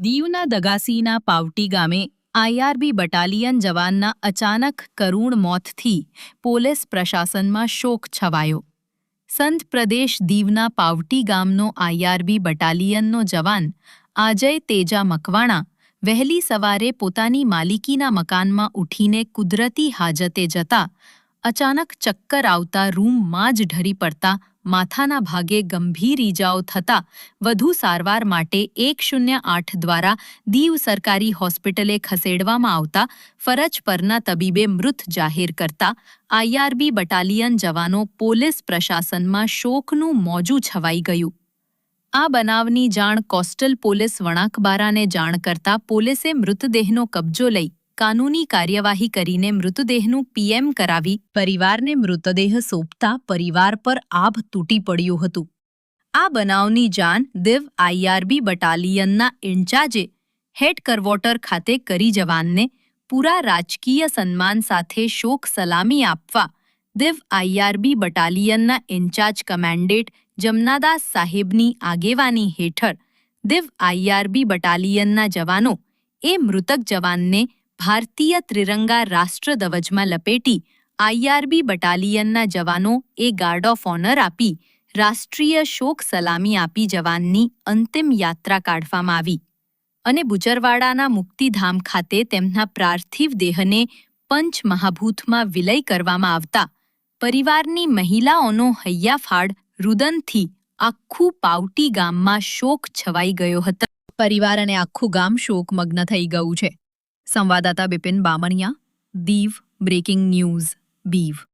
દીવના દગાસીના પાવટી ગામે IRB battalion જવાનના અચાનક કરુણ મોતથી પોલીસ પ્રશાસનમાં શોક છવાયો. સંત પ્રદેશ દીવના પાવટી ગામનો આઈઆરબી બટાલિયનનો જવાન આજય તેજા મકવાણા વહેલી સવારે પોતાની માલિકીના મકાનમાં ઉઠીને કુદરતી હાજતે જતા અચાનક ચક્કર આવતા રૂમમાં જ ઢરી પડતા માથાના ભાગે ગંભીર ઈજાઓ થતા વધુ સારવાર માટે એક શૂન્ય આઠ દ્વારા દીવ સરકારી હોસ્પિટલે ખસેડવામાં આવતા ફરજ પરના તબીબે મૃત જાહેર કરતા આઈઆરબી બટાલિયન જવાનો પોલીસ પ્રશાસનમાં શોકનું મોજું છવાઈ ગયું. આ બનાવની જાણ કોસ્ટલ પોલીસ વણાકબારાને જાણ કરતા પોલીસે મૃતદેહનો કબજો લઈ કાનૂની કાર્યવાહી કરીને મૃતદેહનું પીએમ કરાવી પરિવારને મૃતદેહ સોંપતા પરિવાર પર આભ તૂટી પડ્યું હતું. આ બનાવની જાણ દિવ આઈઆરબી બટાલિયનના ઇન્ચાર્જે હેડ કરવોટર ખાતે કરી જવાનને પૂરા રાજકીય સન્માન સાથે શોક સલામી આપવા દિવ આઈઆરબી બટાલિયનના ઇન્ચાર્જ કમાન્ડેટ જમનાદાસ સાહેબની આગેવાની હેઠળ દિવ આઈઆરબી બટાલિયનના જવાનો એ મૃતક જવાનને ભારતીય ત્રિરંગા રાષ્ટ્રધ્વજમાં લપેટી આઈઆરબી બટાલિયનના જવાનો એ ગાર્ડ ઓફ ઓનર આપી રાષ્ટ્રીય શોક સલામી આપી જવાનની અંતિમ યાત્રા કાઢવામાં આવી. અને બુજરવાડાના મુક્તિધામ ખાતે તેમના પાર્થિવ દેહને પંચ મહાભૂતમાં વિલય કરવામાં આવતા પરિવારની મહિલાઓનો હૈયાફાડ રુદનથી આખું પાવટી ગામમાં શોક છવાઈ ગયો હતો. પરિવાર અને આખું ગામ શોકમગ્ન થઈ ગયું છે. સંવાદદાતા બિપિન બામણિયા દીવ બ્રેકિંગ ન્યૂઝ દીવ